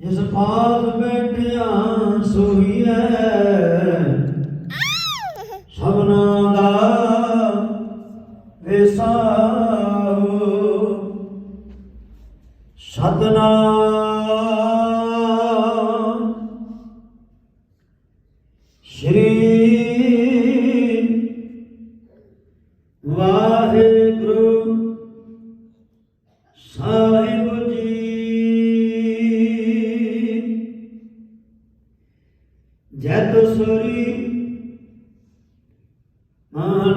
ਜਿਸ ਪਾਸ ਬੈਠਿਆ ਸੋਈਐ ਸਭਨਾ ਦਾ ਵਿਸਾਉ ਸਤਨਾਮ। ਸ਼੍ਰੀ ਵਾਹਿਗੁਰੂ।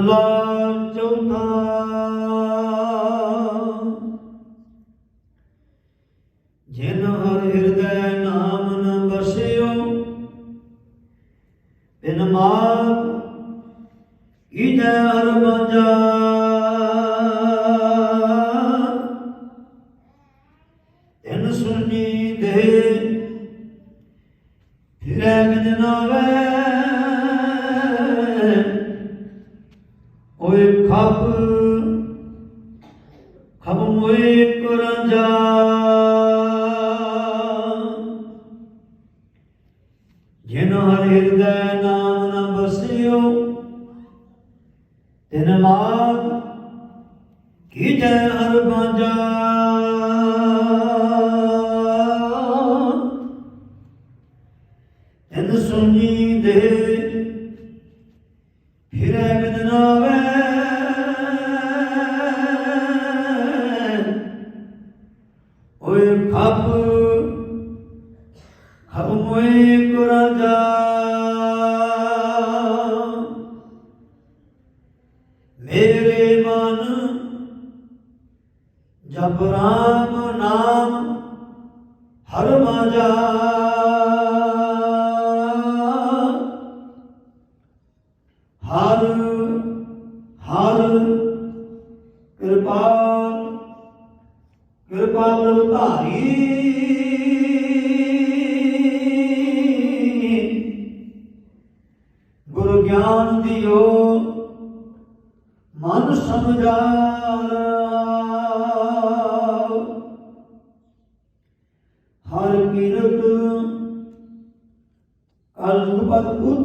ਮਹਲਾ ਚੌਥਾ। ਜਿਨ ਹਰ ਹਿਰਦੈ ਨਾਮ ਨ ਬਸਿਓ ਬਿਨ ਮਾਗ ਇਜੈ ਹਰ ਬਾਜਾ ਤਿਨ ਸੁਣੀ ਦੇ ਫਿਰੈ ਗਜਨਾਵੇ ਹੋਏ ਖੱਪ, ਖਪ ਮੋਏ ਕੁਰੰਜਾ। ਜਿਨ ਹਰ ਹਿਰਦੈ ਨਾਮ ਨ ਬਸਿਓ, ਤਿਨ ਮਾਗ ਕੀਜੈ ਹਰ ਬਾਜਾ ਤਿਨ ਸੁਣੀ ਦੇ, ਫਿਰੈ ਬਿਦਨਾਵੇ ਓਏ ਖਪ ਮੋਏ ਕੁਰਾਜਾ। ਮੇਰੇ ਮਨ ਜਪ ਰਾਮ ਨਾਮ ਹਰ ਮਾਜਾ। ਹਰ ਹਰ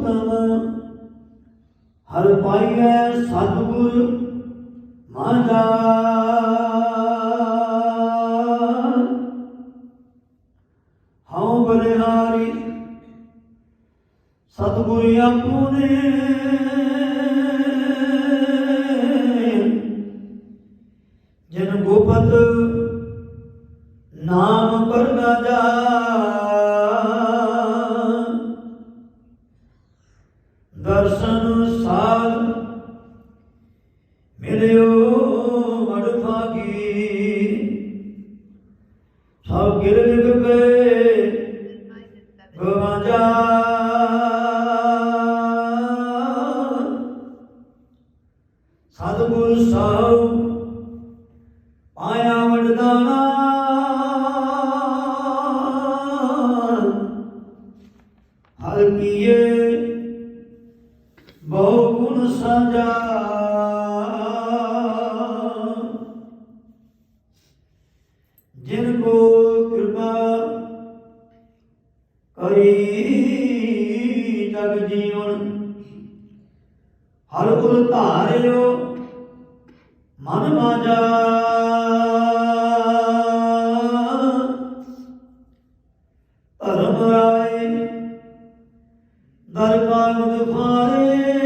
ਉਤਮ ਹਰ ਪਾਈਐ ਸਤਿਗੁਰ ਮਾਝਾ ਹਉ ਬਲਿਹਾਰੀ ਸਤਿਗੁਰ ਆਪਣੇ ਜਨ ਦਰਸ਼ਨ ਸਾਧ ਮਿਲਿਓ ਵਡਭਾਗੀ ਸਭ ਗਿਰ ਲਿਖ ਕੇ ਗਵਾਜਾ ਸਤਿਗੁਰ ਸਾਹਿਬ ਪਾਇਆ ਵਡਦਾਨਾ ਹਰ ਕੀਏ ਬਹੁ ਗੁਣ ਸਾਜਾ ਜਿਨ ਕੋ ਕਿਰਪਾ ਕਰੀ ਜਗ ਜੀਵਨ, ਹਰ ਗੁਰ ਧਾਰਿਓ ਮਨ ਮਾਜਾ। ਧਰਮ ਰਾਏ ਦਰ ਦੁਖਾਰੇ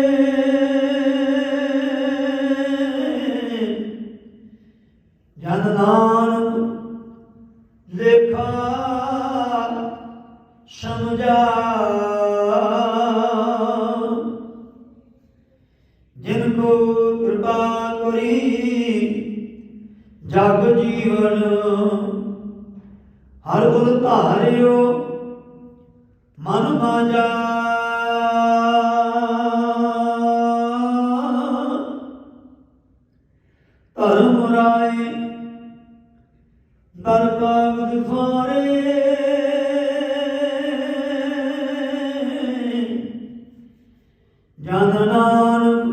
ਜਨ ਨਾਨਕ ਲੇਖਾ ਸਮਝਾ। ਜਿਨ ਕੋ ਕਿਰਪਾ ਕਰੀ ਜਗ ਜੀਵਨ, ਹਰ ਗੁਰ ਧਾਰਿਓ ਮਨ ਮਾਜਾ। ਧਰਮ ਰਾਏ ਦਰ ਕਾਗਦ ਫਾਰੇ ਜਨ ਨਾਨਕ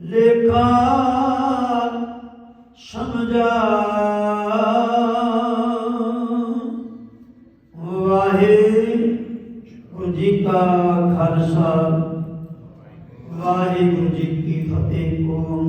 ਲੇਖਾ ਸਮਝਾ। ਵਾਹਿਗੁਰੂ।